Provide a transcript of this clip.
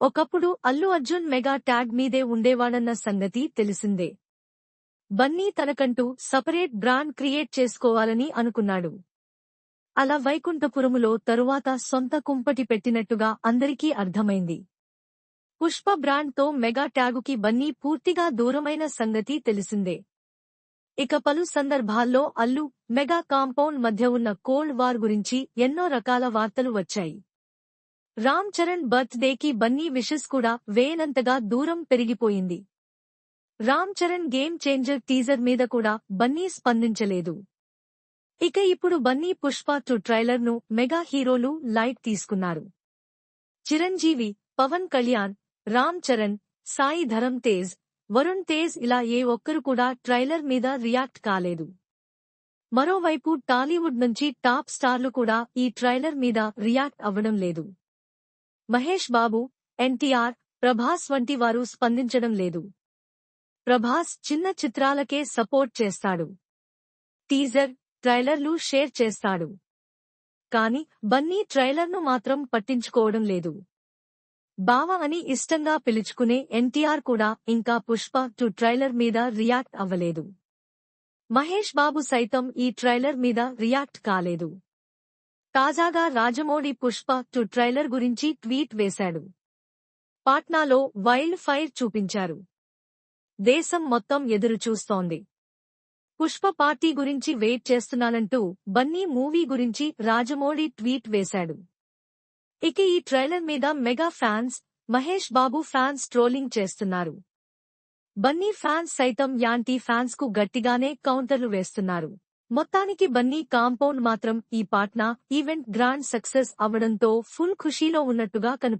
ఒకప్పుడు Allu Arjun mega tag మీదే ఉండేవాడన్న సంగతి తెలిసిందే. బన్నీ తనకంటూ సపరేట్ బ్రాండ్ క్రియేట్ చేసుకోవాలని అనుకున్నాడు. అలా వైకుంఠపురములో తరువాత సొంత కుంపటి పెట్టినట్టుగా అందరికీ అర్థమైంది. పుష్ప బ్రాండ్తో మెగా ట్యాగుకి బన్నీ పూర్తిగా దూరమైన సంగతి తెలిసిందే. ఇక పలు సందర్భాల్లో అల్లు మెగా కాంపౌండ్ మధ్య ఉన్న కోల్డ్ వార్ గురించి ఎన్నో రకాల వార్తలు వచ్చాయి. రామ్ చరణ్ బర్త్ డేకి బన్నీ విషెస్ కూడా వేయనంతగా దూరం పెరిగిపోయింది. Ram Charan game changer teaser మీద కూడా బన్నీ స్పందించలేదు. ఇక ఇప్పుడు బన్నీ పుష్ప టు ట్రైలర్ను మెగా హీరోలు లైట్ తీసుకున్నారు. చిరంజీవి పవన్ కళ్యాణ్ రామ్ చరణ్ సాయి ధరమ్ తేజ్ వరుణ్ తేజ్ ఇలా ఏ ఒక్కరు కూడా ట్రైలర్ మీద రియాక్ట్ కాలేదు. మరోవైపు టాలీవుడ్ నుంచి టాప్ స్టార్లు కూడా ఈ ట్రైలర్ మీద రియాక్ట్ అవ్వడం లేదు. మహేష్ బాబు ఎన్టీఆర్ ప్రభాస్ వంటి వారు స్పందించడం లేదు. ప్రభాస్ చిన్న చిత్రాలకే సపోర్ట్ చేస్తాడు. టీజర్ ట్రైలర్లు షేర్ చేస్తాడు. కాని బన్నీ ట్రైలర్ను మాత్రం పట్టించుకోవడం లేదు. బావ అని ఇష్టంగా పిలుచుకునే ఎన్టీఆర్ కూడా ఇంకా పుష్ప టు ట్రైలర్ మీద రియాక్ట్ అవ్వలేదు. మహేష్ బాబు సైతం ఈ ట్రైలర్ మీద రియాక్ట్ కాలేదు. తాజాగా రాజమౌళి పుష్ప టు ట్రైలర్ గురించి ట్వీట్ వేశాడు. పాట్నాలో వైల్డ్ ఫైర్ చూపించారు. దేశం మొత్తం ఎదురు చూస్తోంది. పుష్ప పార్టీ గురించి వెయిట్ చేస్తున్నానంటూ బన్నీ మూవీ గురించి రాజమౌళి ట్వీట్ వేశాడు. ఇక ఈ ట్రైలర్ మీద mega fans Mahesh Babu fans trolling చేస్తున్నారు. బన్నీ ఫ్యాన్స్ సైతం యాంటీ ఫ్యాన్స్కు గట్టిగానే కౌంటర్లు వేస్తున్నారు. మొత్తానికి బన్నీ కాంపౌండ్ మాత్రం ఈ పాట్నా ఈవెంట్ గ్రాండ్ సక్సెస్ అవడంతో ఫుల్ ఖుషీలో ఉన్నట్టుగా కనిపి